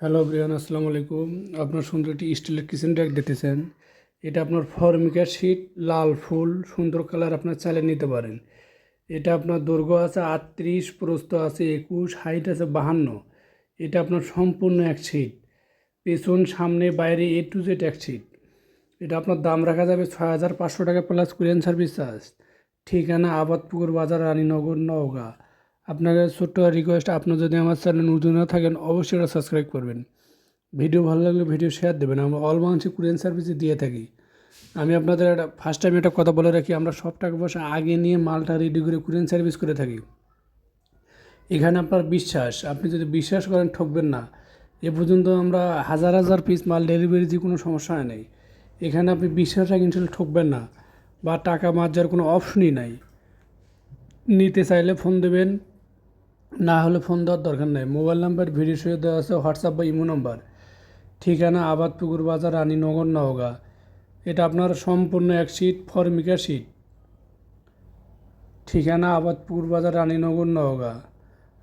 Hello Brian আসসালামু আলাইকুম। আপনার সুন্দর একটি স্টিলের কিচেন র্যাক দেখতেছেন। এটা আপনার ফর্মিকা শীট লাল ফুল, সুন্দর কালার আপনার চালিয়ে নিতে পারেন। এটা আপনার দৈর্ঘ্য আছে আটত্রিশ, প্রস্থ আছে একুশ হাইট আছে বাহান্ন। এটা আপনার সম্পূর্ণ এক সিট পেছন, সামনে, বাইরে এ টু জেড এক সিট এটা আপনার দাম রাখা যাবে ছয় হাজার পাঁচশো টাকা প্লাস কুরিয়ান সার্ভিস চার্জ ঠিকানা আবাদপুকুর বাজার রানীনগর, নওগাঁ। আপনাদের ছোট্ট রিকোয়েস্ট আপনার যদি আমার চ্যানেল নতুন না থাকেন, অবশ্যই এটা সাবস্ক্রাইব করবেন। ভিডিও ভালো লাগলে ভিডিও শেয়ার দেবেন, আমরা অল বাংলাদেশে কুরিয়ান সার্ভিসে দিয়ে থাকি। আমি আপনাদের একটা ফার্স্ট টাইম একটা কথা বলে রাখি, আমরা সব টাকা পয়সা আগে নিয়ে মালটা রেডি করে কুরিয়ান সার্ভিস করে থাকি। এখানে আপনার বিশ্বাস, আপনি যদি বিশ্বাস করেন ঠকবেন না। এ পর্যন্ত আমরা হাজার হাজার পিস মাল ডেলিভারি দিয়ে কোনো সমস্যা নেই। এখানে আপনি বিশ্বাস রাখেন সেটা ঠকবেন না। বা টাকা মার যাওয়ার কোনো অপশনই নাই। নিতে চাইলে ফোন দেবেন। না হলে ফোন দেওয়ার দরকার নেই। মোবাইল নাম্বার, ভিডিও সহ দেওয়া আছে, হোয়াটসঅ্যাপ বা ইমো নাম্বার। ঠিকানা আবাদ পুকুর বাজার, রানীনগর, নওগাঁ। এটা আপনার সম্পূর্ণ এক সিট ফর্মিকা সিট ঠিকানা আবাদ পুকুর বাজার, রানীনগর, নওগাঁ।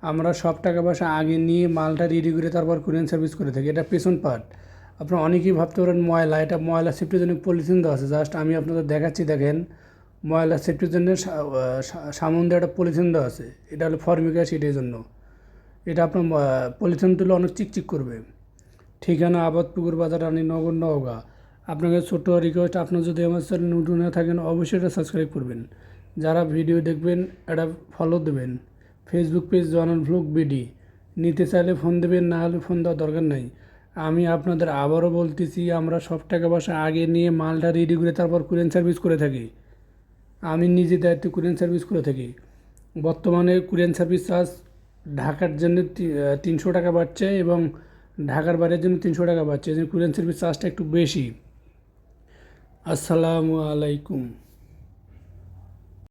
আমরা সব টাকা পয়সা আগে নিয়ে মালটা রেডি করে তারপর কুরিয়ান সার্ভিস করে থাকি। এটা পেছন পার্ট আপনারা অনেকেই ভাবতে পারেন, ময়লা। এটা ময়লা সেফটির জন্য পলিথিন দেওয়া আছে। জাস্ট আমি আপনাদের দেখাচ্ছি, দেখেন। ময়লা সেফটির জন্য সামন দিয়ে একটা পলিথিন দেওয়া আছে। এটা হলো ফর্মিকা সিটের জন্য। এটা আপনার পলিথিন তুলে অনেক চিকচিক করবে। ঠিকানা আবাদপুকুর বাজার রানীনগর নওগাঁ। আপনাকে ছোট্ট রিকোয়েস্ট আপনার যদি আমার চ্যানেল নতুন হয়ে থাকেন, অবশ্যই এটা সাবস্ক্রাইব করবেন। যারা ভিডিও দেখবেন, এটা ফলো দেবেন। ফেসবুক পেজ জনাল ভ্লগ বিডি নিতে চাইলে ফোন দেবেন, না হলে ফোন দেওয়ার দরকার নাই। আমি আপনাদের আবারও বলতেছি, আমরা সব টাকা পয়সা আগে নিয়ে মালটা রেডি করে তারপর কুরিয়ান সার্ভিস করে থাকি। আমি নিজে দায়িত্বে কুরিয়ান সার্ভিস করে থাকি। বর্তমানে কুরিয়ান সার্ভিস চার্জ ঢাকার জন্য তিনশো টাকা বাড়ছে এবং ঢাকার বাইরের জন্য তিনশো টাকা বাড়ছে। কুরিয়ান সার্ভিস চার্জটা একটু বেশি। আসসালামু আলাইকুম।